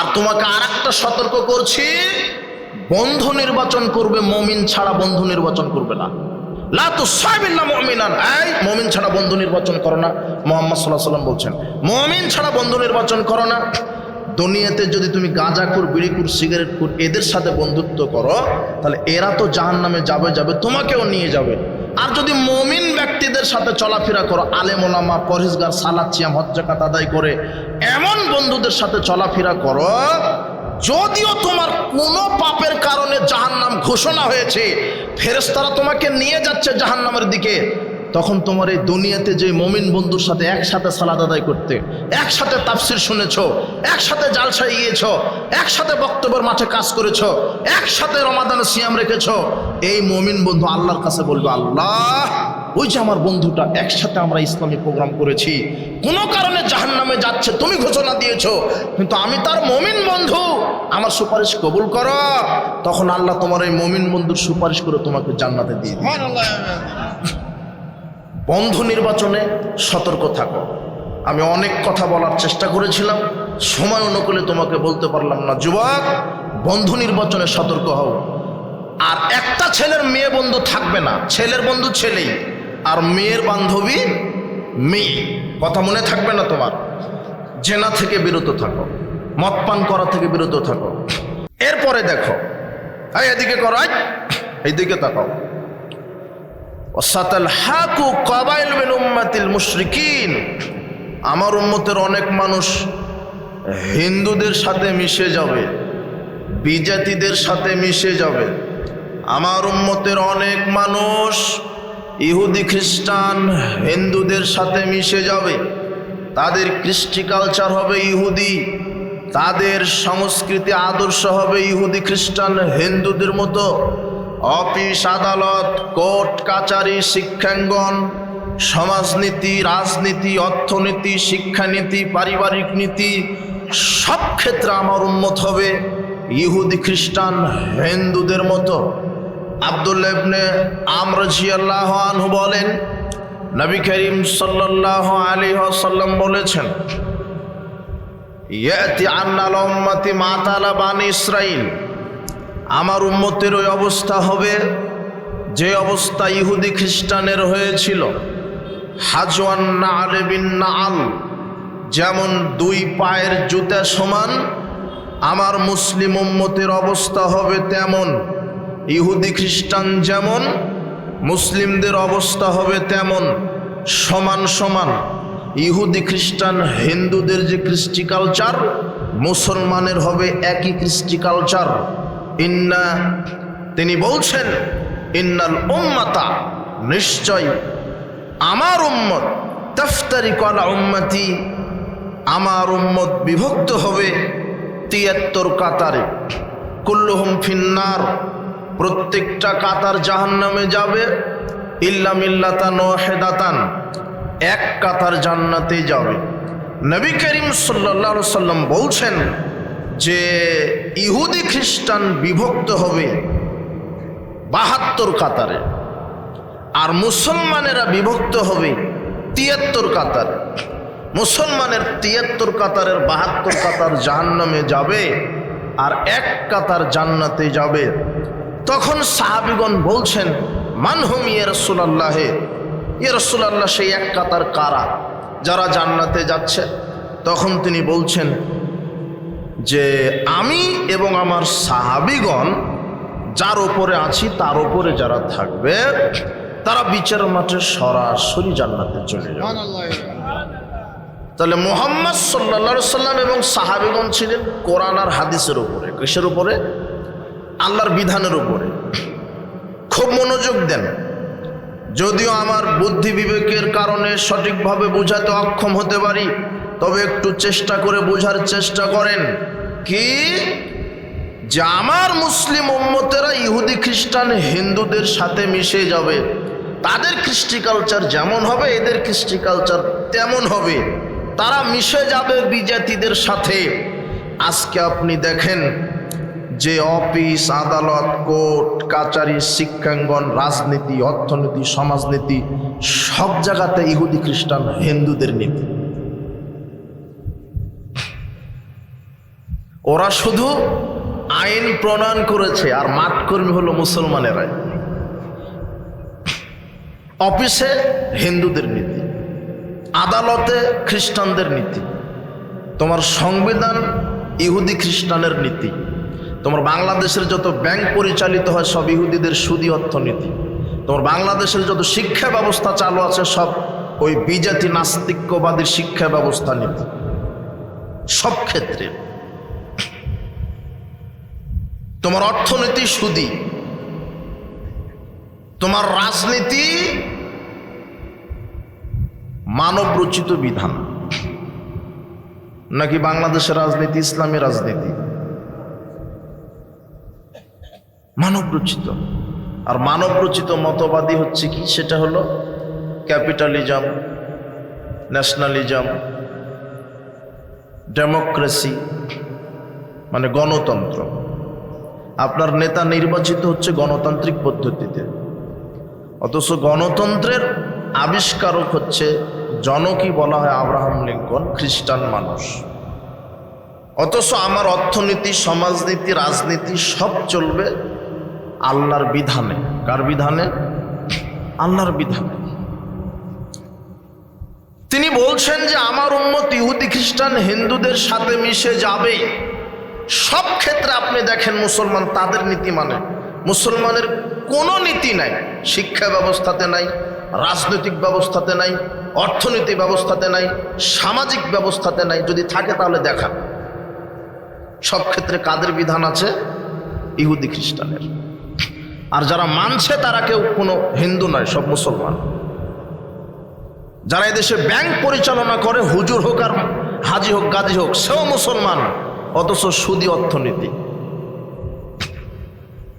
আর তোমাকে আর একটা সতর্ক করছি, বন্ধু নির্বাচন করবে, মমিন ছাড়া বন্ধু নির্বাচন করবে না। মমিন ছাড়া বন্ধু নির্বাচন করো না, মোহাম্মদ সাল্লাহ সাল্লাম বলছেন। মমিন ছাড়া বন্ধু নির্বাচন করো না। দুনিয়াতে যদি তুমি এদের সাথে বন্ধুত্ব করো, তাহলে এরা তো জাহান নামে যাবে যাবে, তোমাকেও নিয়ে যাবে। আর যদি মমিন ব্যক্তিদের সাথে চলাফেরা করো, আলেমোলামা, পরহেজগার সালাদ চিয়াম হজ্জাকাত আদায় করে এমন বন্ধুদের সাথে চলাফেরা করো, যদিও তোমার কোনো পাপের কারণে জাহান্নাম ঘোষণা হয়েছে ফেরেস্তারা তোমাকে নিয়ে যাচ্ছে জাহান্নামের দিকে। তখন তোমার এই দুনিয়াতে যে মমিন বন্ধুর সাথে একসাথে সালাদ আদায় করতে, একসাথে তাফসির শুনেছ, একসাথে জালসায় গিয়েছ, একসাথে বক্তব্যের মাঠে কাজ করেছ, একসাথে রমাদানে সিয়াম রেখেছ, এই মমিন বন্ধু আল্লাহর কাছে বলবে, আল্লাহ, ওই যে আমার বন্ধুটা, একসাথে আমরা ইসলামী প্রোগ্রাম করেছি। কোনো কারণে জাহান নামে যাচ্ছে, তুমি ঘোষণা দিয়েছ, কিন্তু আমি তার মমিন বন্ধু। আমার সুপারিশ কবুল করো। তখন আল্লাহ তোমার এই মমিন বন্ধুর সুপারিশ করে তোমাকে জান্নাতে দিয়ে বন্ধু নির্বাচনে সতর্ক থাকো। আমি অনেক কথা বলার চেষ্টা করেছিলাম, সময় অনুকূলে তোমাকে বলতে পারলাম না। যুবক, বন্ধু নির্বাচনে সতর্ক হও। আর একটা ছেলের মেয়ে বন্ধু থাকবে না। ছেলের বন্ধু ছেলেই, আর মেয়ের বান্ধবী মেয়ে। কথা মনে থাকবে না তোমার? জেনা থেকে বিরত থাকো। মদ পান করা থেকে বিরত থাকো। এরপরে দেখো। এদিকে করাই এইদিকে তাকাও। হাকু কবাইল মিন উম্মাতিল মুশরিকিন। আমার উম্মতের অনেক মানুষ হিন্দুদের সাথে মিশে যাবে, বিজাতিদের সাথে মিশে যাবে। আমার উম্মতের অনেক মানুষ ইহুদি, খ্রিস্টান, হিন্দুদের সাথে মিশে যাবে। তাদের কৃষ্টি কালচার হবে ইহুদি, তাদের সংস্কৃতি, আদর্শ হবে ইহুদি, খ্রিস্টান, হিন্দুদের মতো। অফিস, আদালত, কোর্ট, কাচারি, শিক্ষাঙ্গন, সমাজনীতি, রাজনীতি, অর্থনীতি, শিক্ষানীতি, পারিবারিক নীতি, সব ক্ষেত্রে আমার উন্মত হবে ইহুদি, খ্রিস্টান, হিন্দুদের মতো। আবদুল্লাহ ইবনে আমর আনহু বলেন, নবী করিম সাল্লাহ আলী সাল্লাম বলেছেন, ইয়াতি আন্নাল মাতালা বানি ইসরাইল। আমার উম্মতের ওই অবস্থা হবে, যে অবস্থা ইহুদি খ্রিস্টানের হয়েছিল। হাজওয়ান না না আল যেমন দুই পায়ের জুতা সমান, আমার মুসলিম উম্মতের অবস্থা হবে তেমন। ইহুদি খ্রিস্টান যেমন, মুসলিমদের অবস্থা হবে তেমন, সমান সমান। ইহুদি খ্রিস্টান হিন্দুদের যে কৃষ্টি কালচার মুসলমানের হবে একই কৃষ্টি কালচার ইন্না, তিনি বলছেন, ইন্নাল উম্মাতা, নিশ্চয় আমার উম্মত তফতারি কলা উম্মতি, আমার উম্মত বিভক্ত হবে তিয়াত্তর কাতারে। কুল্লুহুম ফিন্নার, প্রত্যেকটা কাতার জাহান নামে যাবে ইল্লাম ইল্লাতা হেদাতান এক কাতার জান্নাতে যাবে। নবী করিম সাল্লা সাল্লাম বলছেন যে ইহুদি খ্রিস্টান বিভক্ত হবে বাহাত্তর কাতারে, আর মুসলমানেরা বিভক্ত হবে তিয়াত্তর কাতারে। মুসলমানের তিয়াত্তর কাতারের বাহাত্তর কাতার জাহান্নামে যাবে, আর এক কাতার জান্নাতে যাবে। তখন সাহাবিগণ বলছেন মানহুম ইয়ে রসুলাল্লাহে? ইয়ে সেই এক কাতার কারা যারা জান্নাতে যাচ্ছে? তখন তিনি বলছেন যে আমি এবং আমার সাহাবিগণ যার ওপরে আছি তার ওপরে যারা থাকবে তারা বিচার মাঠে সরাসরি জান্নাতে চলে যাবে। তাহলে মোহাম্মদ সাল্লা সাল্লাম এবং সাহাবিগণ ছিলেন কোরআন আর হাদিসের উপরে। কিসের উপরে? আল্লাহর বিধানের উপরে। খুব মনোযোগ দেন। যদিও আমার বুদ্ধি বিবেকের কারণে সঠিকভাবে বোঝাতে অক্ষম হতে পারি তবে একটু চেষ্টা করে বোঝার চেষ্টা করেন। কি? যে আমার মুসলিম উম্মতেরা ইহুদি, খ্রিস্টান, হিন্দুদের সাথে মিশে যাবে। তাদের কৃষ্টি কালচার যেমন হবে, এদের কৃষ্টি কালচার তেমন হবে। তারা মিশে যাবে বিজাতিদের সাথে। আজকে আপনি দেখেন যে অফিস, আদালত, কোর্ট, কাচারি, শিক্ষাঙ্গন, রাজনীতি, অর্থনীতি, সমাজনীতি, সব জায়গাতে ইহুদি, খ্রিস্টান, হিন্দুদের নীতি। ওরা শুধু আইন প্রণয়ন করেছে, আর মাঠকর্মী হলো মুসলমানেরাই। অফিসে হিন্দুদের নীতি, আদালতে খ্রিস্টানদের নীতি, তোমার সংবিধান ইহুদি খ্রিস্টানের নীতি, তোমার বাংলাদেশের যত ব্যাংক পরিচালিত হয় সব ইহুদিদের সুদি অর্থনীতি, তোমার বাংলাদেশের যত শিক্ষা ব্যবস্থা চালু আছে সব ওই বিজাতি নাস্তিক্যবাদীর শিক্ষা ব্যবস্থা নীতি। সব ক্ষেত্রে তোমার অর্থনীতি সুদি। তোমার রাজনীতি মানব রচিত বিধান। নাকি বাংলাদেশের রাজনীতি, ইসলামী রাজনীতি? মানব রচিত আর মানব রচিত মতবাদী হচ্ছে কি? সেটা হলো ক্যাপিটালিজম, ন্যাশনালিজম, ডেমোক্রেসি মানে গণতন্ত্র। আপনার নেতা নির্বাচিত হচ্ছে গণতান্ত্রিক পদ্ধতিতে। অথচ গণতন্ত্রের আবিষ্কারক হচ্ছে জনকই বলা হয় আব্রাহাম লিঙ্কন, খ্রিস্টান মানুষ। অথচ আমার অর্থনীতি, সমাজনীতি, রাজনীতি সব চলবে আল্লাহর বিধানে। কার বিধানে? আল্লাহর বিধানে। তিনি বলছেন যে আমার উম্মত ইহুদি, খ্রিস্টান, হিন্দুদের সাথে মিশে যাবে সব ক্ষেত্রে আপনি দেখেন মুসলমান তাদের নীতি মানে। মুসলমানের কোনো নীতি নাই, শিক্ষা ব্যবস্থাতে নাই, রাজনৈতিক ব্যবস্থাতে নাই অর্থনীতি ব্যবস্থাতে নাই, সামাজিক ব্যবস্থাতে নাই, যদি থাকে তাহলে দেখা সব ক্ষেত্রে কাদের বিধান আছে? ইহুদি খ্রিস্টানের। আর যারা মানছে তারা কেউ কোনো হিন্দু নয়, সব মুসলমান। যারা এদেশে ব্যাংক পরিচালনা করে, হুজুর হোক আর হাজি হোক, গাজী হোক, সেও মুসলমান। অথচ সুদি অর্থনীতি।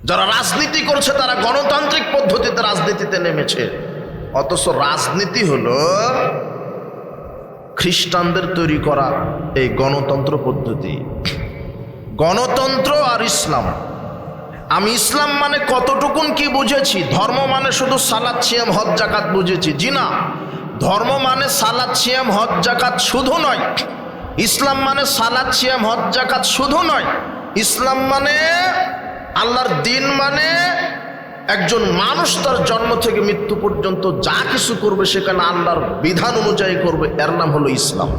যারা রাজনীতি করছে, তারা গণতান্ত্রিক পদ্ধতিতে রাজনীতিতে নেমেছে। অথচ রাজনীতি হলো খ্রিস্টানদের তৈরি করা এই গণতন্ত্র পদ্ধতি। গণতন্ত্র আর ইসলাম। আমি ইসলাম মানে কতটুকুন কি বুঝেছি? ধর্ম মানে শুধু সালাদ, সিয়াম, হজ জাকাত বুঝেছি। জি না, ধর্ম মানে সালাদ, সিয়াম, হজ জাকাত শুধু নয় ইসলাম মানে সালাদ, সিয়াম, হজ জাকাত শুধু নয়। ইসলাম মানে আল্লাহর দিন মানে একজন মানুষ তার জন্ম থেকে মৃত্যু পর্যন্ত যা কিছু করবে সেখানে আল্লাহর বিধান অনুযায়ী করবে। এর নাম হলো ইসলাম।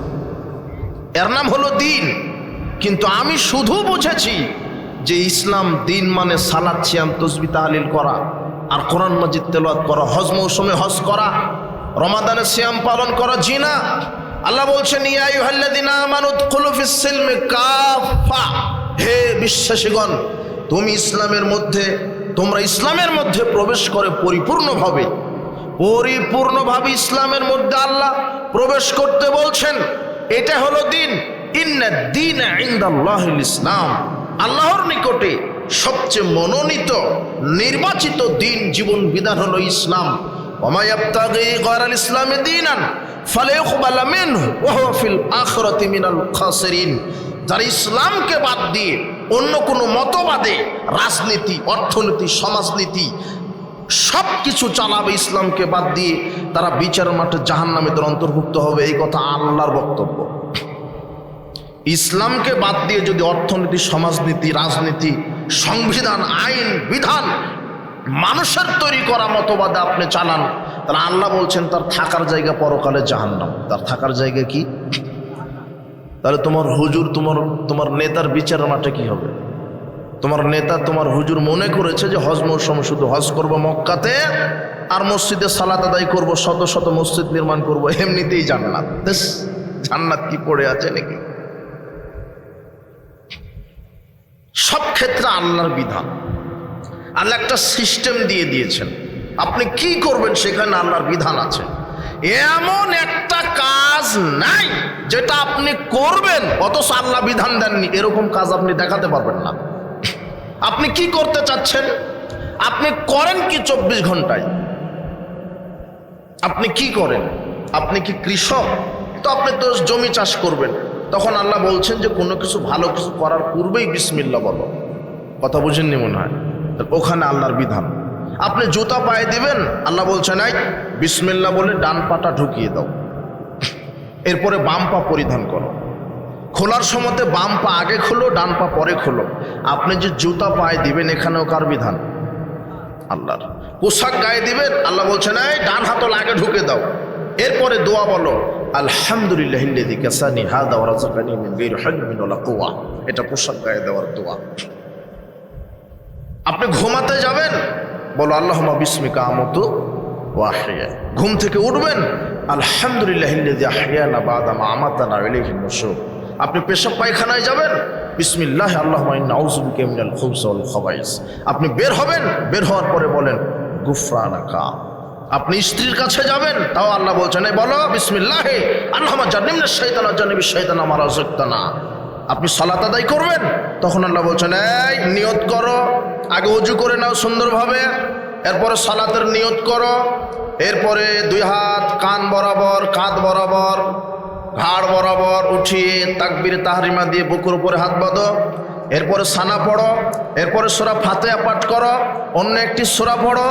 এর নাম হলো দিন। কিন্তু আমি শুধু বুঝেছি যে ইসলাম দিন মানে সালাদ, সিয়াম, তসবি, তাহলিল করা। আর কোরআন মজিদ তেলাওয়াত করা, হজ মৌসুমে হজ করা, রমাদানে সিয়াম পালন করা জি না আল্লাহ বলছেন হে বিশ্বাসীগণ, তুমি ইসলামের মধ্যে, তোমরা ইসলামের মধ্যে প্রবেশ করে পরিপূর্ণভাবে পরিপূর্ণভাবে ইসলামের মধ্যে আল্লাহ প্রবেশ করতে বলছেন, এটা হলো দিন। দিন ইসলাম। আল্লাহর নিকটে সবচেয়ে মনোনীত, নির্বাচিত দিন, জীবন বিধান হলো ইসলাম। ওমা ইয়াবতাগি গায়রাল ইসলামি দীনান ফালাইউকবালা মিনহু ওয়া হুয়া মিনাল খাসিরিন যারা ইসলামকে বাদ দিয়ে অন্য কোনো মতবাদে, রাজনীতি, অর্থনীতি, সমাজনীতি সব কিছু চালাবে ইসলামকে বাদ দিয়ে, তারা বিচার মাঠে জাহান্নামীদের অন্তর্ভুক্ত হবে, এই কথা আল্লাহর বক্তব্য। ইসলামকে বাদ দিয়ে যদি অর্থনীতি, সমাজনীতি, রাজনীতি, সংবিধান, আইন, বিধান মানুষের তৈরি করা মতবাদে আপনি চালান। তাহলে আল্লাহ বলছেন, তার থাকার জায়গা পরকালে জাহান্নাম। তার থাকার জায়গা কি? তাহলে তোমার হুজুর, তোমার তোমার নেতার বিচার মাঠে কি হবে? তোমার নেতা, তোমার হুজুর মনে করেছে যে হজ মৌসুম শুধু হজ করব মক্কাতে, আর মসজিদে সালাত আদায় করব, শত শত মসজিদ নির্মাণ করব, এমনিতেই জান্নাত জান্নাত কি পড়ে আছে নাকি? সব ক্ষেত্রে আল্লাহর বিধান। আল্লাহ একটা সিস্টেম দিয়ে দিয়েছেন। আপনি কি করবেন সেখানে আল্লাহর বিধান আছে। এমন একটা কাজ নাই, যেটা আপনি করবেন, অথচ আল্লাহ বিধান দেননি। এরকম কাজ আপনি দেখাতে পারবেন না। আপনি কি করতে চাচ্ছেন? আপনি করেন কি চব্বিশ ঘন্টায়? আপনি কি করেন? আপনি কি কৃষক? তো আপনি তো জমি চাষ করবেন। তখন আল্লাহ বলছেন যে কোনো কিছু ভালো কিছু করার পূর্বেই বিসমিল্লা বলো। কথা বুঝেননি মনে হয়? ওখানে আল্লাহর বিধান। আপনি জুতা পায়ে দিবেন, আল্লাহ বলছেন, এই বিসমিল্লা বলে ডান পাটা ঢুকিয়ে দাও। এরপরে বাম পা পরিধান করো। খোলার সময়তে বাম পা আগে খোলো, ডান পা পরে খোলো। আপনি যে জুতা পায়ে দিবেন, এখানেও কার বিধান? আল্লাহর। পোশাক গায়ে দিবেন, আল্লাহ বলছেন, এই, ডান হাতল আগে ঢুকে দাও। এরপরে দোয়া বলো, আলহামদুলিল্লাহ এটা পোশাক গায়ে দেওয়ার দোয়া। আপনি ঘুমাতে যাবেন? বলো, আল্লাহুম্মা বিসমিকা আমতু ওয়া আহইয়া। ঘুম থেকে উঠবেন? আলহামদুলিল্লাহ আপনি পেশাব পায়খানায় যাবেন? বিসমিল্লাহ আল্লাহ ইন্না আউযু বিকা মিনাল খুবসি ওয়াল আপনি বের হবেন? বের হওয়ার পরে বলেন, গুফরানাকা। আপনি স্ত্রীর কাছে যাবেন? তাও আল্লাহ বলছেন বলো, বিসমিল্লাহ, আল্লাহুম্মা জান্নিবনা শাইতানা জান্নিবিশ শাইতানা মা রাযাকতানা। আপনি সালাত আদায় করবেন? তখন আল্লাহ বলছেন, এই, নিয়ত করো। আগে উজু করে নাও সুন্দরভাবে। এরপরে সালাতের নিয়ত করো। এরপরে দুই হাত কান বরাবর, কাঁধ বরাবর, ঘাড় বরাবর উঠিয়ে তাকবির তাহরিমা দিয়ে বুকুর উপরে হাত বাঁধো। এরপরে সানা পড়ো, এরপরে সোরা ফাতেয়া পাঠ করো, অন্য একটি সোরা পড়ো,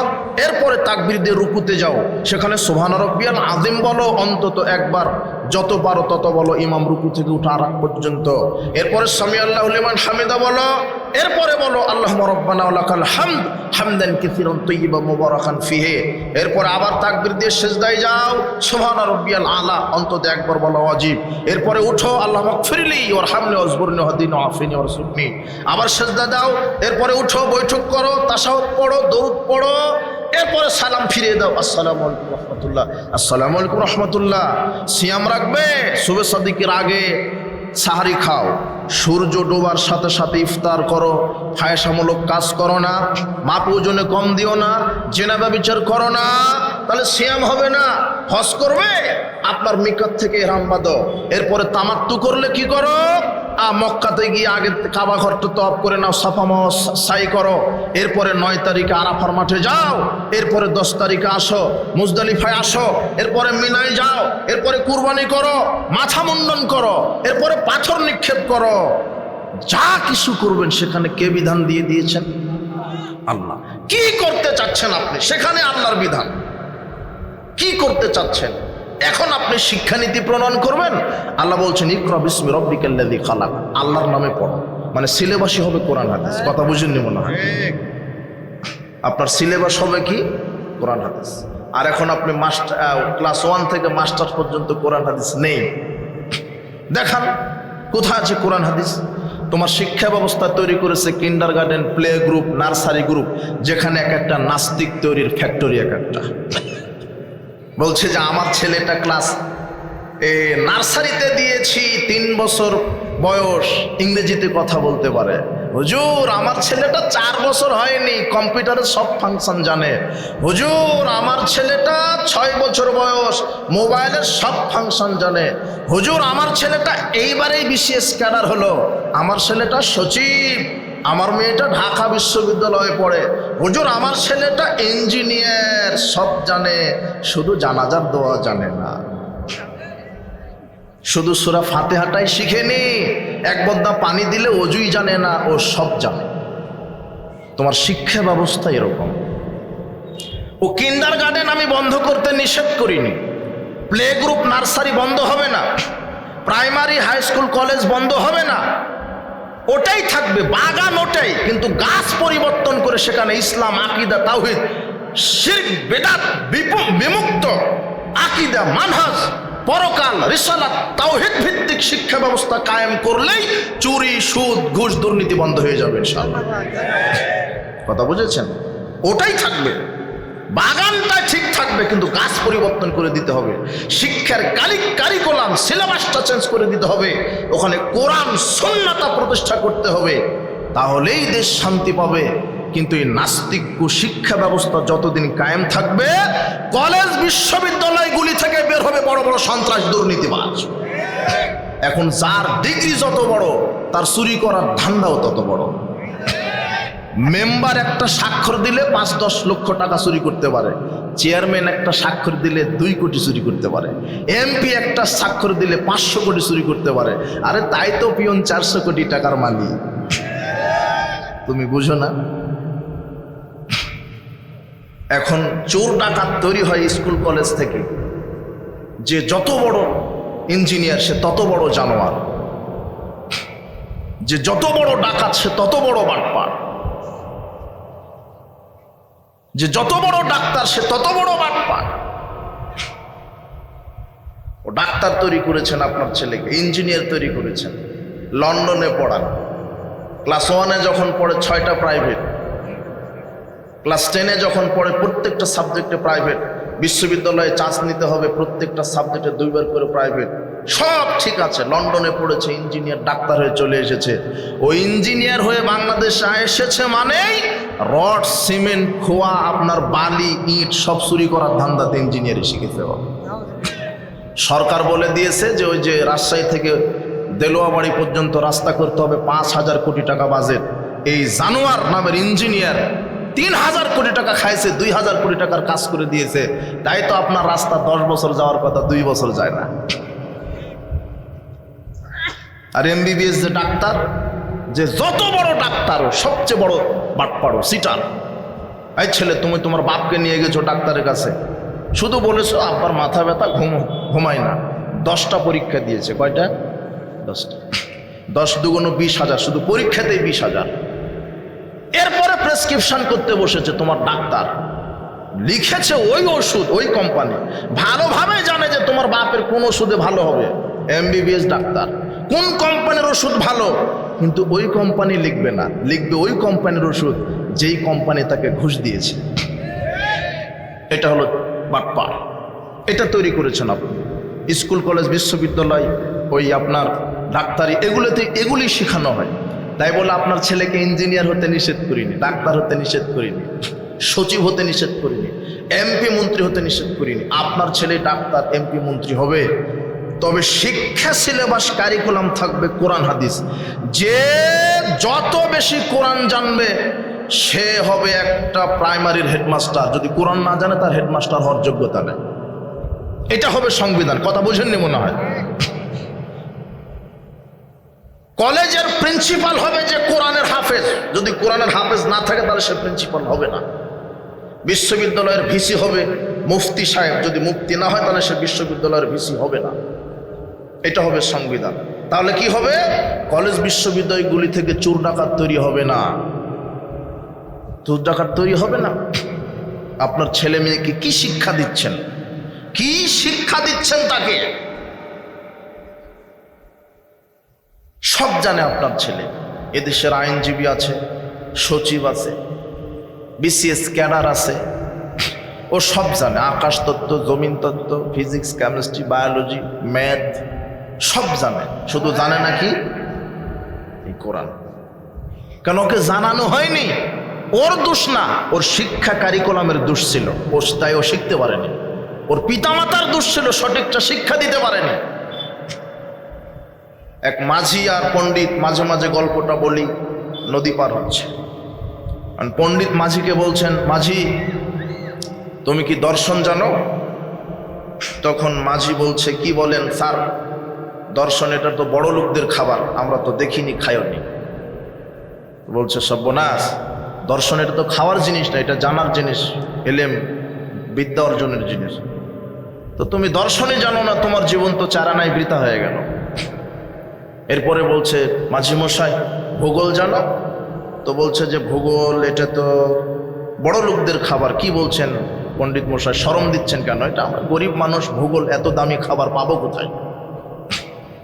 এরপরে তাকবির দিয়ে রুকুতে যাও। সেখানে সোহান রব্বিয়াল আদিম বলো, অন্তত একবার যত পারো তত বলো, ইমাম রুকু থেকে উঠা আর পর্যন্ত। এরপরে সামিয়াল্লাহ আল্লাহ লিমান হামিদা বলো এরপরে বলো আল্লাহ রব্বানা লাকাল হামদ, হামদান কাসীরান তাইয়্যিবা মুবারাকান ফিহে। এরপরে আবার তাকবির দিয়ে সেজদায় যাও সুবহান রব্বিয়াল আলা, অন্তত একবার বলো, ওয়াজিব। এরপরে উঠো, আল্লাহ মাগফিরলি ওয়ারহামনি, ওয়াজবুরনি, ওয়াহদিনি, ওয়াফিনি ওয়ারসুকনি আবার সেজদা দাও, এরপরে উঠো, বৈঠক করো তাশাহুদ পড়ো, দরুদ পড়ো, এরপরে সালাম ফিরিয়ে দাও, আসসালামু আলাইকুম রহমতুল্লাহ। আসসালামু আলাইকুম রহমতুল্লাহ। সিয়াম রাখবে? শুভে সাদিকের আগে। সাহারি খাও। সূর্য ডোবার সাথে সাথে ইফতার করো। ফায়সামূলক কাজ করো না। মাপ ওজনে কম দিও না। জেনাবা বিচার করো না। তাহলে সিয়াম হবে না হজ করবে? আপনার মিকত থেকে এরাম বাঁধো এরপরে তামাত্তু করলে কি করো? আ মক্কাতে গিয়ে আগে কাবা ঘরটা তপ করে নাও সাফামা সাই করো। এরপরে নয় তারিখে আরাফার মাঠে যাও। এরপরে দশ তারিখে আসো মুজদালিফায় আসো। এরপরে মিনায় যাও। এরপরে কুরবানি করো মাথা মুন্ডন করো। এরপরে পাথর নিক্ষেপ করো। যা কিছু করবেন সেখানে কে বিধান দিয়ে দিয়েছেন? আল্লাহ। কি করতে চাচ্ছেন আপনি? সেখানে আল্লাহর বিধান। কি করতে চাচ্ছেন? এখন আপনি শিক্ষানীতি প্রণয়ন করবেন? আল্লাহ বলছেন, ইকরা বিসমি রব্বিকাল্লাযী খালাক। আল্লাহর নামে পড়ো। মানে সিলেবাসই হবে কোরআন, হাদিস। কথা বুঝেননি মনে হয়? আপনার সিলেবাস হবে কি? কোরআন, হাদিস। আর এখন আপনি মাস্টার ক্লাস ওয়ান থেকে মাস্টার পর্যন্ত কোরআন, হাদিস নেই। দেখান, কোথায় আছে কোরআন, হাদিস? তোমার শিক্ষা ব্যবস্থা তৈরি করেছে kindergarten play group, nursery group, যেখানে এক একটা নাস্তিক তৈরির ফ্যাক্টরি এক একটা। বলছে যে আমার ছেলেটা ক্লাস এ নার্সারিতে দিয়েছি, তিন বছর বয়স, ইংরেজিতে কথা বলতে পারে। হুজুর, আমার ছেলেটা চার বছর হয়নি কম্পিউটারের সব ফাংশন জানে। হুজুর, আমার ছেলেটা ছয় বছর বয়স মোবাইলের সব ফাংশন জানে। হুজুর, আমার ছেলেটা এইবারেই বিশেষ ক্যাডার হলো। আমার ছেলেটা সচিব। আমার মেয়েটা ঢাকা বিশ্ববিদ্যালয়ে পড়ে। হুজুর, আমার ছেলেটা ইঞ্জিনিয়ার, সব জানে, শুধু জানাজার দোয়া জানে না। শুধু সুরা ফাতেহাটাই শিখেনি, এক বদ্দা পানি দিলে অজুই জানে না, ও সব জানে। তোমার শিক্ষা ব্যবস্থা এরকম। ও কিন্ডার গার্ডেন আমি বন্ধ করতে নিষেধ করিনি। প্লে গ্রুপ নার্সারি বন্ধ হবে না। প্রাইমারি, হাই স্কুল, কলেজ বন্ধ হবে না। ওটাই থাকবে, বাগান ওটাই। কিন্তু গাছ পরিবর্তন করে সেখানে ইসলাম, আকিদা, তাওহিদ, শিরক, বেদাত বিমুক্ত, আকিদা, মানহাজ, পরকাল, রিসালাত, তাওহিদ ভিত্তিক শিক্ষা ব্যবস্থা কায়েম করলেই চুরি, সুদ, ঘুষ দুর্নীতি বন্ধ হয়ে যাবে ইনশাআল্লাহ। কথা বুঝেছেন? ওটাই থাকবে। বাগানটা ঠিক থাকবে, কিন্তু গাছ পরিবর্তন করে দিতে হবে। শিক্ষার কালিক কারিকুলাম সিলেবাসটা চেঞ্জ করে দিতে হবে। ওখানে কোরআন সন্ন্যতা প্রতিষ্ঠা করতে হবে। তাহলেই দেশ শান্তি পাবে। কিন্তু এই নাস্তিক শিক্ষা ব্যবস্থা যতদিন কায়েম থাকবে, কলেজ, বিশ্ববিদ্যালয়গুলি থেকে বের হবে বড় বড় সন্ত্রাস দুর্নীতিবাজ। এখন যার ডিগ্রি যত বড়, তার চুরি করার ধান্দাও তত বড়। মেম্বার একটা স্বাক্ষর দিলে পাঁচ, দশ লক্ষ টাকা চুরি করতে পারে। চেয়ারম্যান একটা স্বাক্ষর দিলে দুই কোটি চুরি করতে পারে। এমপি একটা স্বাক্ষর দিলে পাঁচশো কোটি চুরি করতে পারে। আরে তাই তো পিয়ন চারশো কোটি টাকার মালিক। তুমি বুঝো না? এখন চোর ডাকাত তৈরি হয় স্কুল, কলেজ থেকে। যে যত বড় ইঞ্জিনিয়ার, সে তত বড় জানোয়ার। যে যত বড় ডাকাত, সে তত বড় বাটপার। যে যত বড় ডাক্তার, সে তত বড় বাটপার। ও ডাক্তার তৈরি করেছেন আপনার ছেলেকে, ইঞ্জিনিয়ার তৈরি করেছেন, লন্ডনে পড়ান। ক্লাস ওয়ানে যখন পড়ে ছয়টা প্রাইভেট, ক্লাস টেনে যখন পড়ে প্রত্যেকটা সাবজেক্টে প্রাইভেট, বিশ্ববিদ্যালয়ে চান্স নিতে হবে প্রত্যেকটা সাবজেক্টে দুইবার করে প্রাইভেট, সব ঠিক আছে, লন্ডনে পড়েছে, ইঞ্জিনিয়ার ডাক্তার হয়ে চলে এসেছে। ও ইঞ্জিনিয়ার হয়ে বাংলাদেশে এসেছে মানেই রড, সিমেন্ট, খোয়া, আপনার বালি, ইট, সব চুরি করার ধান্দাতে ইঞ্জিনিয়ারই শিখেছে সরকার বলে দিয়েছে যে ওই যে রাজশাহী থেকে দেলোয়াবাড়ি পর্যন্ত রাস্তা করতে হবে পাঁচ হাজার কোটি টাকা বাজেট। এই জানোয়ার নামের ইঞ্জিনিয়ার তিন হাজার কোটি টাকা খাইছে, দুই হাজার কোটি টাকার কাজ করে দিয়েছে। তাই তো আপনার রাস্তা দশ বছর যাওয়ার কথা, দুই বছর যায় না। আর এমবিবিএস যে ডাক্তার যে যত বড় ডাক্তার, সবচেয়ে বড় বাটপাড়ো সিটার। এই ছেলে, তুমি তোমার বাপকে নিয়ে গেছো ডাক্তারের কাছে। শুধু বলেছ, আব্বার মাথা ব্যথা, ঘুম, ঘুমায় না। দশটা পরীক্ষা দিয়েছে। কয়টা? দশটা। দশ দুগুণ বিশ হাজার, শুধু পরীক্ষাতেই বিশ হাজার। এরপরে প্রেসক্রিপশন করতে বসেছে তোমার ডাক্তার। লিখেছে ওই ওষুধ, ওই কোম্পানি। ভালোভাবে জানে যে তোমার বাপের কোন ওষুধে ভালো হবে। এমবিবিএস ডাক্তার। কোন কোম্পানির ওষুধ ভালো? কিন্তু ওই কোম্পানি লিখবে না। লিখবে ওই কোম্পানির ওষুধ, যেই কোম্পানি তাকে ঘুষ দিয়েছে। এটা হলো বাটপার এটা তৈরি করেছেন আপনি। স্কুল, কলেজ, বিশ্ববিদ্যালয়, ওই আপনার ডাক্তারি, এগুলোতে এগুলি শেখানো হয়। তাই বলে আপনার ছেলেকে ইঞ্জিনিয়ার হতে নিষেধ করিনি, ডাক্তার হতে নিষেধ করিনি, সচিব হতে নিষেধ করিনি এমপি মন্ত্রী হতে নিষেধ করিনি। আপনার ছেলে ডাক্তার এমপি মন্ত্রী হবে। তবে শিক্ষা সিলেবাস কারিকুলাম থাকবে কোরআন, হাদিস। যে যত বেশি কোরআন জানবে, সে হবে একটা প্রাইমারির হেডমাস্টার যদি কোরআন না জানে, তার হেডমাস্টার হওয়ার যোগ্যতা নেই। এটা হবে সংবিধান। কথা বুঝেননি মনে হয়? কলেজের প্রিন্সিপাল হবে যে কোরআনের হাফেজ। যদি কোরআনের হাফেজ না থাকে, তাহলে সে প্রিন্সিপাল হবে না। বিশ্ববিদ্যালয়ের ভিসি হবে মুফতি সাহেব। যদি মুফতি না হয়, তাহলে সে বিশ্ববিদ্যালয়ের ভিসি হবে না। এটা হবে সংবিধান। তাহলে কি হবে? কলেজ বিশ্ববিদ্যালয়গুলি থেকে চোর ডাকাত তৈরি হবে না। চোর ডাকাত তৈরি হবে না। আপনার ছেলে মেয়েকে কি শিক্ষা দিচ্ছেন? কি শিক্ষা দিচ্ছেন তাকে? সব জানে আপনার ছেলে। এদেশের আইনজীবী আছে, সচিব আছে, বিসিএস ক্যাডার আছে। ও সব জানে। আকাশ তত্ত্ব, জমিন তত্ত্ব, ফিজিক্স, কেমিস্ট্রি, বায়োলজি, ম্যাথ সব জানে। শুধু জানে না কি এই কোরআন। কেন ওকে জানানো হয়নি? ওর দোষ না, ওর শিক্ষা কারিকুলামের দোষ ছিল। ও তাই ও শিখতে পারেনি। ওর পিতামাতার দোষ ছিল, সঠিকটা শিক্ষা দিতে পারেনি। এক মাঝি আর পণ্ডিত মাঝে মাঝে গল্পটা বলি, নদী পার হচ্ছে। পণ্ডিত মাঝিকে বলছেন, মাঝি, তুমি কি দর্শন জানো? তখন মাঝি বলছে, কি বলেন, স্যার? দর্শন, এটা তো বড় লোকদের খাবার, আমরা তো দেখিনি খায়নি বলছে, সব্যনাশ, দর্শন এটা তো খাওয়ার জিনিস না, এটা জানার জিনিস, এলেম, বিদ্যা অর্জনের জিনিস। তো তুমি দর্শনই জানো না, তোমার জীবন তো চারানায় বৃথা হয়ে গেল। এরপরে বলছে, মাঝি মশাই, ভূগোল জানো? তো বলছে যে, ভূগোল, এটা তো বড় লোকদের খাবার, কি বলছেন পণ্ডিত মশাই, শরম দিচ্ছেন কেন? এটা আমরা গরিব মানুষ, ভূগোল, এত দামি খাবার পাবো কোথায়?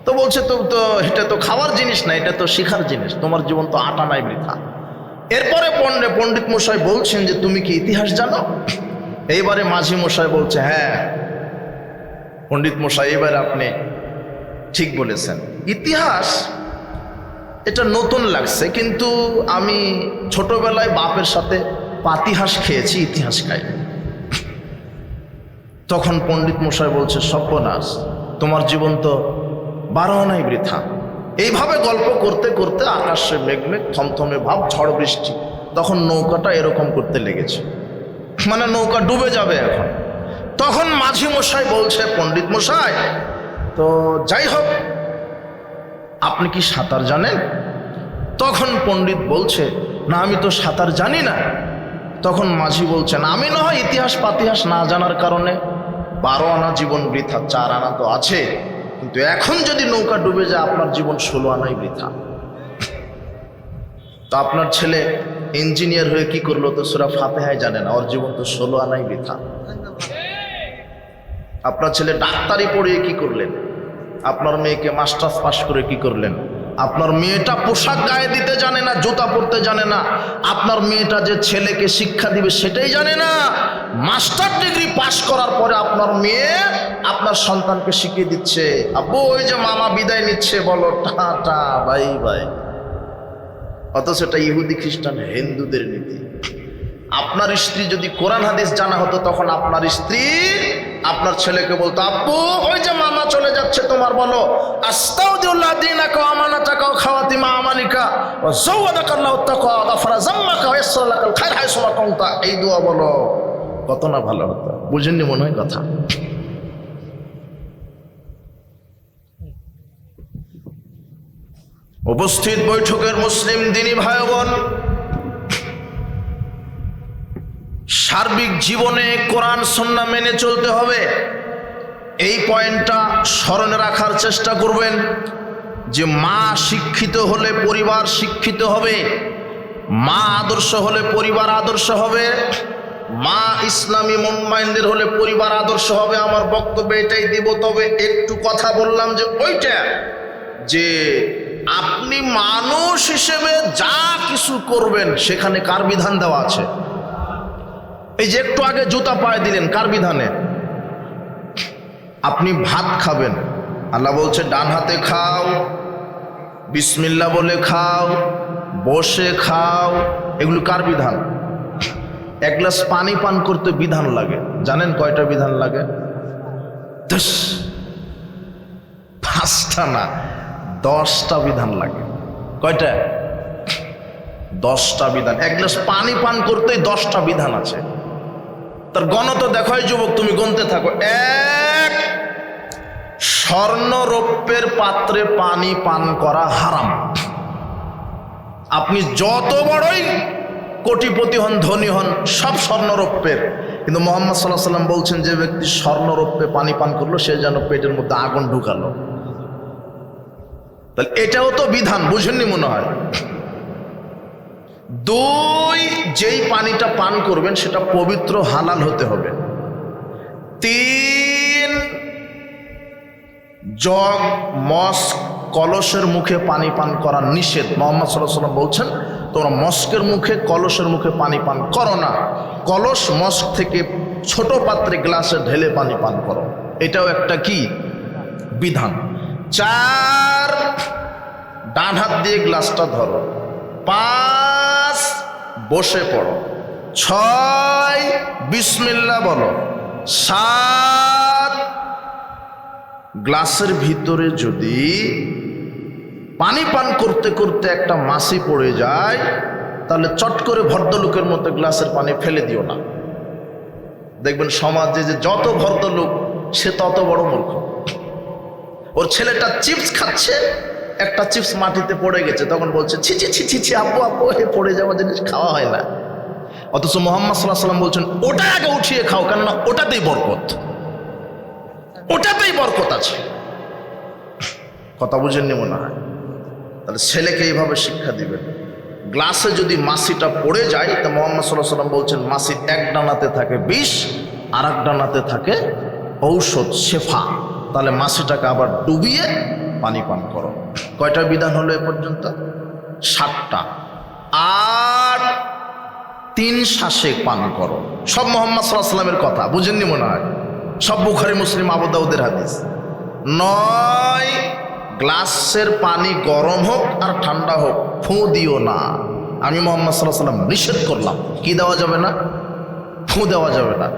তো বলছে, তো তো, এটা তো খাওয়ার জিনিস না, এটা তো শিখার জিনিস, তোমার জীবন তো আটা নাই বৃথা। এরপরে পণ্ডিত পণ্ডিত মশাই বলছেন যে, তুমি কি ইতিহাস জানো? এইবারে মাঝি মশাই বলছে হ্যাঁ পণ্ডিত মশাই এবারে আপনি ঠিক বলেছেন। ইতিহাস, এটা নতুন লাগছে, কিন্তু আমি ছোটবেলায় বাপের সাথে পাতিহাস খেয়েছি, ইতিহাস খাই। তখন পণ্ডিত মশাই বলছে, সর্বনাশ, তোমার জীবন তো বারো নাই বৃথা। এইভাবে গল্প করতে করতে আকাশে মেঘ মেঘ থমথমে ভাব, ঝড় বৃষ্টি, তখন নৌকাটা এরকম করতে লেগেছে। মানে নৌকা ডুবে যাবে এখন। তখন মাঝি মশাই বলছে, পণ্ডিত মশাই, তো যাই হোক, আপনি কি সাঁতার জানেন? তখন পণ্ডিত বলছে, না, আমি তো সাঁতার জানি না। তখন মাঝি বলছেন আমি না হয় ইতিহাস, পাতিহাস না জানার কারণে বারো আনা জীবন বৃথা, চার আনা তো আছে। কিন্তু এখন যদি নৌকা ডুবে যায়, আপনার জীবন ষোলো আনাই বৃথা। তো আপনার ছেলে ইঞ্জিনিয়ার হয়ে কি করল তো সুরা ফাতেহায় জানে না, ওর জীবন তো ষোলো আনাই বৃথা। আপনার ছেলে ডাক্তারি পড়িয়ে কি করলেন? আপনার মেয়েকে মাস্টার্স পাশ করে কি করলেন? আপনার মেয়েটা পোশাক গায়ে দিতে জানে না, জুতা পরতে জানে না। আপনার মেয়েটা যে ছেলেকে শিক্ষা দিবে সেটাই জানে না। মাস্টার ডিগ্রি পাশ করার পরে আপনার মেয়ে আপনার সন্তানকে শিখিয়ে দিচ্ছে। আব্বু, ওই যে মামা বিদায় নিচ্ছে, বলো টাটা বাই বাই। অথচ এটা ইহুদি খ্রিস্টান, হিন্দুদের নীতি। আপনার স্ত্রী যদি কোরআন, হাদিস জানা হতো, তখন আপনার স্ত্রী আপনার ছেলেকে বলতো আব্বু ওই যে মামা চলে যাচ্ছে তোমার বলো। লাকাল খায়র হাইসুমা কুনতা। এই দোয়া বলো। কত না ভালো হতো। বুঝেননি মনে হয় কথা? উপস্থিত বৈঠকের মুসলিম দিনী ভাই বোন সার্বিক জীবনে কোরআন সন্না মেনে চলতে হবে। এই পয়েন্টটা স্মরণে রাখার চেষ্টা করবেন যে মা শিক্ষিত হলে পরিবার শিক্ষিত হবে, মা আদর্শ হলে পরিবার আদর্শ হবে, মা ইসলামী মাইন্ডের হলে পরিবার আদর্শ হবে। আমার বক্তব্য এটাই দিব, তবে একটু কথা বললাম যে ওইটা যে আপনি মানুষ হিসেবে যা কিছু করবেন, সেখানে কার বিধান দেওয়া আছে? এই যে একটু আগে জুতা পায়ে দিলেন, কার বিধানে? আপনি ভাত খাবেন। আল্লাহ বলছে, ডান হাতে খাও বিসমিল্লা বলে খাও, বসে খাও। এগুলো কার বিধান? এক গ্লাস পানি পান করতে বিধান লাগে। জানেন কয়টা বিধান লাগে? পাঁচটা না, দশটা বিধান লাগে। কয়টা? দশটা বিধান। এক গ্লাস পানি পান করতেই দশটা বিধান আছে। তার গণ তো দেখাই যুবক, তুমি গনতে থাকো। এক স্বর্ণ রৌপ্যের পাত্রে পানি পান করা হারাম। আপনি যত বড়ই কোটিপতি হন, ধনী হন, সব স্বর্ণরৌপ্যের। কিন্তু মোহাম্মদ সাল্লাহ সাল্লাম বলছেন, যে ব্যক্তি স্বর্ণরৌপ্যে পানি পান করল, সে যেন পেটের মধ্যে আগুন ঢুকালো। তাহলে এটাও তো বিধান, বুঝেননি মনে হয়? দুই, যেই পানিটা পান করবেন, সেটা পবিত্র, হালাল হতে হবে। তিন, জগ, মস্ক, কলসের মুখে পানি পান করা নিষেধ। মোহাম্মদ সাল্লাহ সাল্লাম বলছেন, তোমরা মস্কের মুখে, কলসের মুখে পানি পান করো না। কলস মস্ক থেকে ছোট পাত্রে গ্লাসে ঢেলে পানি পান করো। এটাও একটা কি? বিধান। চার, ডান হাত দিয়ে গ্লাসটা ধরো। পাঁচ, বসে পড়ো। ছয় বিসমিল্লা বলো। সাত, গ্লাসের ভিতরে যদি পানি পান করতে করতে একটা মাসি পড়ে যায়, তাহলে চট করে ভদ্রলোকের মতো গ্লাসের পানি ফেলে দিও না। দেখবেন সমাজে যে যত ভদ্রলোক, সে তত বড় মূর্খ। ওর ছেলেটা চিপস খাচ্ছে একটা চিপস মাটিতে পড়ে গেছে, তখন বলছে, ছি ছি ছি ছি ছি আব্বু আব্বু পড়ে যাওয়া জিনিস খাওয়া হয় না। অথচ মোহাম্মদ সাল্লাহ সাল্লাম বলছেন, ওটা আগে উঠিয়ে খাও, কেননা ওটাতেই বরকত। ওটাতেই বরকত আছে। কথা বুঝেননি মনে হয়? তাহলে ছেলেকে এইভাবে শিক্ষা দিবেন। গ্লাসে যদি মাসিটা পড়ে যায়, তা মোহাম্মদ সাল্লাহ সাল্লাম বলছেন, মাসি এক ডানাতে থাকে বিষ আর এক ডানাতে থাকে ঔষধ শেফা। তাহলে মাসিটাকে আবার ডুবিয়ে পানি পান করো। কয়টা বিধান হলো এ পর্যন্ত? সাতটা। আর তিন শ্বাসে পান করো। সব মোহাম্মদ সাল্লাহ সাল্লামের কথা, বুঝেননি মনে হয়? সব বুখারি, মুসলিম আবুদাউদের হাদিস। নয়, গ্লাসের পানি গরম হোক আর ঠান্ডা হোক, ফু দিও না। আমি মোহাম্মদ সাল্লাহ সাল্লাম নিষেধ করলাম। কি দেওয়া যাবে না? ফু দেওয়া যাবে না।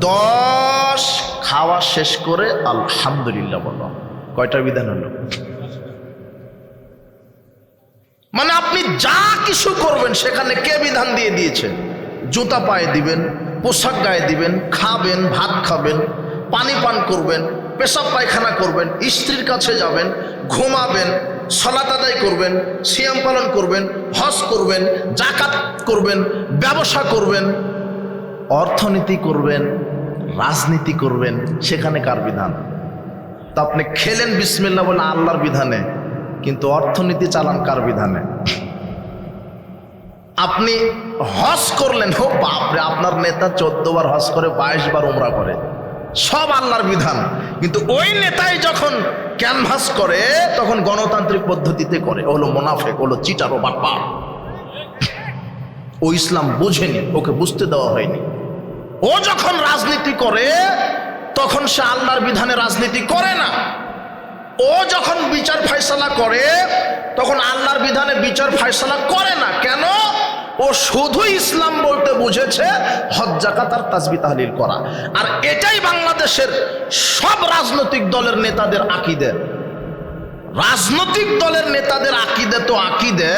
দশ খাওয়া শেষ করে আলহামদুলিল্লাহ বলো। কয়টা বিধান হলো? মানে আপনি যা কিছু করবেন, সেখানে কে বিধান দিয়ে দিয়েছে? জুতা পায়ে দিবেন, পোশাক গায়ে দিবেন, খাবেন, ভাত খাবেন, পানি পান করবেন, পেশাব পায়খানা করবেন, স্ত্রীর কাছে যাবেন, ঘুমাবেন, সলাত আদায় করবেন, সিয়াম পালন করবেন, হজ করবেন জাকাত করবেন, ব্যবসা করবেন, অর্থনীতি করবেন, রাজনীতি করবেন, সেখানে কার বিধান? তা আপনি খেলেন বিসমিল্লা বলে আল্লাহর বিধানে। কিন্তু অর্থনীতি চালান কার বিধানে? আপনি হজ করলেন হো বাপরে, আপনার নেতা চোদ্দ বার হজ করে বাইশ বার উমরা করে। সব আল্লাহর বিধান। কিন্তু ওই নেতাই যখন ক্যানভাস করে, তখন গণতান্ত্রিক পদ্ধতিতে করে। হলো মোনাফেক হলো চিটার, ও ও ইসলাম বুঝেনি, ওকে বুঝতে দেওয়া হয়নি। ও যখন রাজনীতি করে, তখন সে আল্লাহর বিধানে রাজনীতি করে না। ও যখন বিচার ফাইসলা করে, তখন আল্লাহর বিধানে বিচার ফাইসলা করে না। কেন? ও শুধু ইসলাম বলতে বুঝেছে, হজ জাকাত আর তাসবি তাহলিল করা। আর এটাই বাংলাদেশের সব রাজনৈতিক দলের নেতাদের আকিদে। রাজনৈতিক দলের নেতাদের আকিদে তো আকিদে,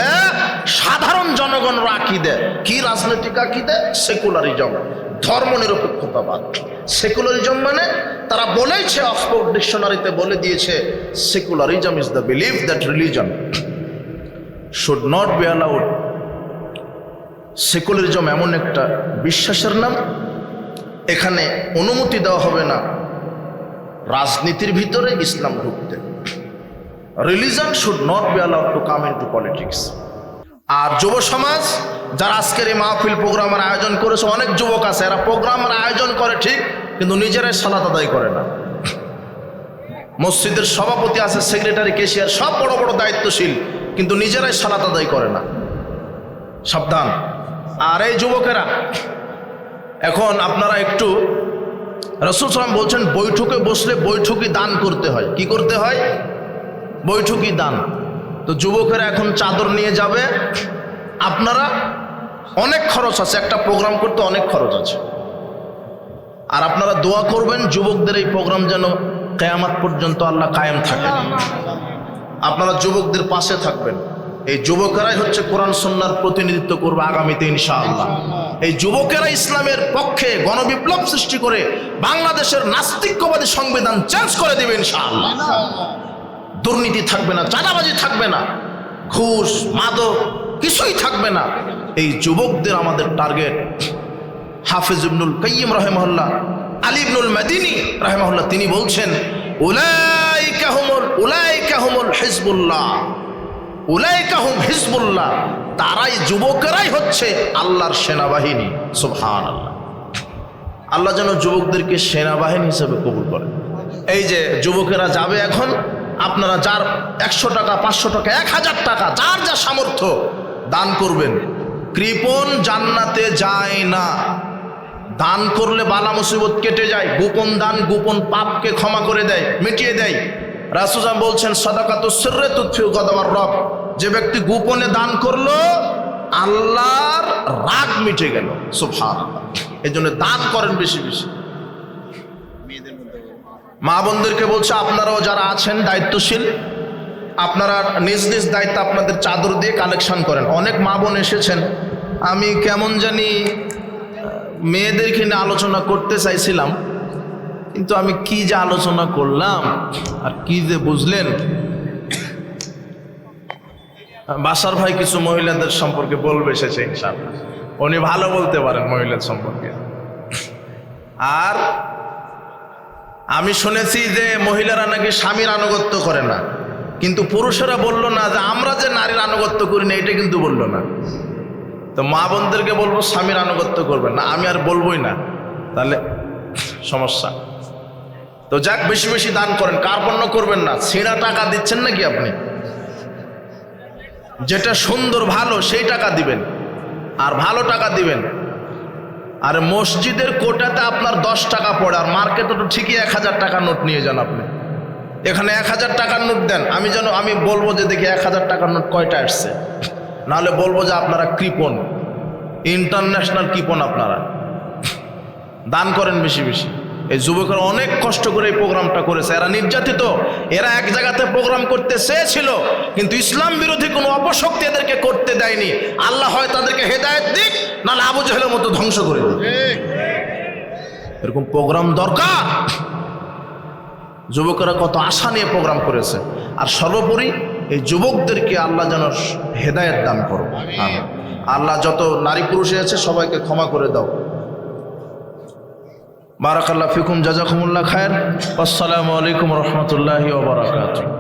সাধারণ জনগণরা আকিদে। কি রাজনৈতিক আকিদে? সেকুলারিজম। ধর্মনিরপেক্ষতাবাদ। সেকুলারিজম মানে তারা বলেছে অক্সফোর্ড ডিকশনারিতে বলে দিয়েছে secularism is the believe that religion should not be allowed secularism এমন একটা বিশ্বাসের নাম, এখানে অনুমতি দেওয়া হবে না। রাজনীতির ভিতরে ইসলাম ঢুকতে। Religion should not be allowed to come into politics আর যুব সমাজ যারা আজকের এই মাহফিল প্রোগ্রামের আয়োজন করেছে, অনেক যুবক আছে, এরা প্রোগ্রামের আয়োজন করে ঠিক, কিন্তু নিজেরাই সালাত আদায় করে না। মসজিদের সভাপতি আছে, সেক্রেটারি কেশিয়ার সব বড় বড় দায়িত্বশীল, কিন্তু নিজেরাই সালাত আদায় করে না। সাবধান। আর এই যুবকেরা, এখন আপনারা একটু, রসুল সালাম বলছেন, বৈঠকে বসলে বৈঠকি দান করতে হয়। কি করতে হয়? বৈঠকি দান। তো যুবকেরা এখন চাদর নিয়ে যাবে আপনারা অনেক খরচ আছে, একটা প্রোগ্রাম করতে অনেক খরচ আছে। আর আপনারা দোয়া করবেন, যুবকদের এই প্রোগ্রাম যেন কেয়ামাত পর্যন্ত আল্লাহ কায়েম থাকে আপনারা যুবকদের পাশে থাকবেন। এই যুবকেরাই হচ্ছে কোরআন সন্ন্যার প্রতিনিধিত্ব করবে আগামীতে, ইনশাআল্লাহ। এই যুবকেরা ইসলামের পক্ষে গণবিপ্লব সৃষ্টি করে বাংলাদেশের নাস্তিক্যবাদী সংবিধান চেঞ্জ করে দেবে, ইনশাআল্লাহ। দুর্নীতি থাকবে না, চাঁদাবাজি থাকবে না। ঘুষ, মাদক কিছুই থাকবে না। এই যুবকদের আমাদের টার্গেট হাফিজ ইবনুল কাইয়িম রহেমহল্লা আলী ইবনুল মাদিনী রহেমহল্লা তিনি বলছেন তারাই যুবকেরাই হচ্ছে আল্লাহর সেনাবাহিনী। সুবহান আল্লাহ আল্লাহ যেন যুবকদেরকে সেনাবাহিনী হিসেবে কবুল করে এই যে যুবকেরা যাবে এখন, আপনারা যার একশো টাকা, পাঁচশো টাকা, এক হাজার টাকা, যার যা সামর্থ্য দান করবেন। কৃপণ জান্নাতে যায় না। দান করলে বালা মুসিবত কেটে যায়, গোপন দান, গোপন পাপকে ক্ষমা করে দেয়, মিটিয়ে দেয়। রাসুজাম বলছেন সদাকাত সিররে তুৎফিউ গদাবার রব। যে ব্যক্তি গোপনে দান করল, আল্লাহর রাগ মিটে গেল। সুবহান এই জন্য দান করেন বেশি বেশি। মা বোনদেরকে বলছে, আপনারাও যারা আছেন দায়িত্বশীল আপনারা নিজ নিজ দায়িত্ব আপনাদের চাদর দিয়ে কালেকশন করেন। অনেক মা বোন এসেছেন, আমি কেমন জানি মেয়েদেরকে নিয়ে আলোচনা করতে চাইছিলাম, কিন্তু আমি কি যে আলোচনা করলাম, আর কি যে বুঝলেন, বাসার ভাই কিছু মহিলাদের সম্পর্কে বলবে এসেছে ইনশাআল্লাহ। উনি ভালো বলতে পারেন মহিলাদের সম্পর্কে। আর আমি শুনেছি যে মহিলারা নাকি স্বামীর আনুগত্য করে না। কিন্তু পুরুষেরা বলল না যে আমরা যে নারীর আনুগত্য করি না, এটা কিন্তু বলল না। তো মা বোনদেরকে বলব, স্বামীর আনুগত্য করবেন না। আমি আর বলবোই না। তাহলে সমস্যা। তো যাক, বেশি বেশি দান করেন। কার্পণ্য করবেন না? ছেঁড়া টাকা দিচ্ছেন নাকি আপনি? যেটা সুন্দর, ভালো, সেই টাকা দিবেন। আর ভালো টাকা দিবেন। আর মসজিদের কোটাতে আপনার দশ টাকা পড়ে, আর মার্কেটে তো ঠিকই এক হাজার টাকা নোট নিয়ে যান আপনি। এখানে এক হাজার টাকার নোট দেন। আমি যেন আমি বলব যে দেখি এক হাজার টাকার নোট কয়টা আসছে? নাহলে বলব যে আপনারা কৃপণ। ইন্টারন্যাশনাল কৃপণ আপনারা। দান করেন বেশি বেশি। এই যুবকেরা অনেক কষ্ট করে এই প্রোগ্রামটা করেছে। এরা নির্যাতিত। এরা এক জায়গাতে প্রোগ্রাম করতে চেয়েছিল কিন্তু ইসলাম বিরোধী কোনো অপশক্তি এদেরকে করতে দেয়নি। আল্লাহ হয় তাদেরকে হেদায়ত দিক নাহলে আবু জাহেলের মতো ধ্বংস করে দিক। এরকম প্রোগ্রাম দরকার। যুবকেরা কত আশা নিয়ে প্রোগ্রাম করেছে। আর সর্বোপরি এই যুবকদেরকে আল্লাহ যেন হেদায়ত দান করো। আল্লাহ। যত নারী পুরুষে আছে সবাইকে ক্ষমা করে দাও। বারাকাল্লাহ ফিকুম জাজাকুমুল্লাহ খায়ের। আসসালামু আলাইকুম রহমতুল্লাহি ওবরাকাতুহ